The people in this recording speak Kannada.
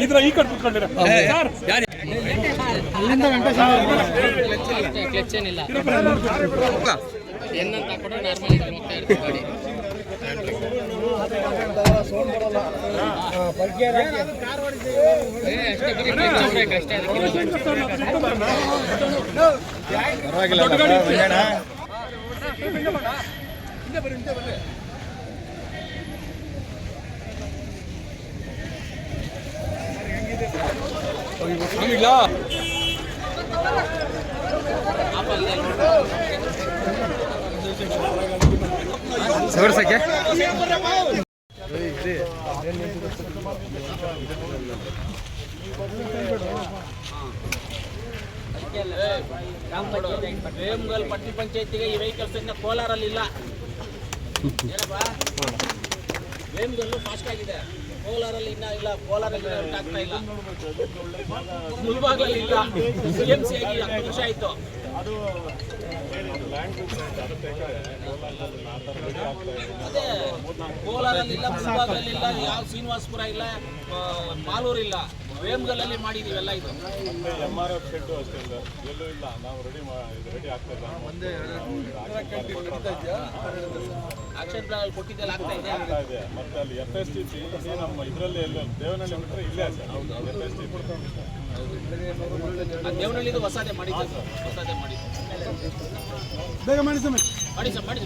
ಇದ್ರ ಈ ಕಡೆ ಕುತ್ಕೊಂಡಿರ ಕ್ಲಚ್ ಏನಿಲ್ಲ ಏನಂತ ಕೂಡ ನಾರ್ಮಲ್ ಅಷ್ಟೇ ಬರೀ clutch ಹೋಗ್ಬೇಕು ಅಷ್ಟೇ ಅದಕ್ಕೆ. ಹಂಗಿಲ್ಲ ವೇಮಗಲ್ ಪಟ್ಟಿ ಪಂಚಾಯತಿಗೆ ಈ ವೆಹಿಕಲ್ಸ್ ಇನ್ನ ಕೋಲಾರಲ್ಲಿ ಇಲ್ಲ. ಏನಪ್ಪ? ವೇಮಗಲ್ಲು ಫಾಸ್ಟ್ ಆಗಿದೆ. ಕೋಲಾರಲ್ಲಿ ಇನ್ನ ಇಲ್ಲ, ಕೋಲಾರಲ್ಲಿ ಆಗ್ತಾ ಇಲ್ಲ. ಮುಲ್ಬಾಗ್ಲಲ್ಲಿ ಇಲ್ಲ. ಸಿ ಎಂ ಸಿ ಆಗಿ ಹತ್ತು ವರ್ಷ ಆಯ್ತು. ಅದೇ ಕೋಲಾರಲ್ಲಿ ಇಲ್ಲ ಯಾವ ಶ್ರೀನಿವಾಸಪುರ ಇಲ್ಲ ಮಾಲೂರಿಲ್ಲ ಮಾಲೂರು ಇಲ್ಲ ವೇಮಗಲ್ಲಲ್ಲಿ ಮಾಡಿದೀವೆಲ್ಲ ಇದು ಎಂ ಆರ್ ಎಫ್ ಅಷ್ಟೇ ಇಲ್ಲ ಎಲ್ಲೂ ನಾವು ರೆಡಿ ಇದು. ರೆಡಿ ಇದೆ ಇದೆ ಮತ್ತೆ ಅಲ್ಲಿ ಎಫ್ ನಮ್ಮ ಇದರಲ್ಲಿ ಎಲ್ಲ ದೇವನಹಳ್ಳಿ ಇಲ್ಲೇ ಸರ್ ಎಸ್ ದೇವನಹಳ್ಳಿದು ಹೊಸದೇ ಮಾಡಿದ್ದು, ಹೊಸದೇ ಬೇಗ ಮಾಡಿ ಸ್ವಾಮಿ ಮಾಡಿ ಸರ್ ಮಾಡಿ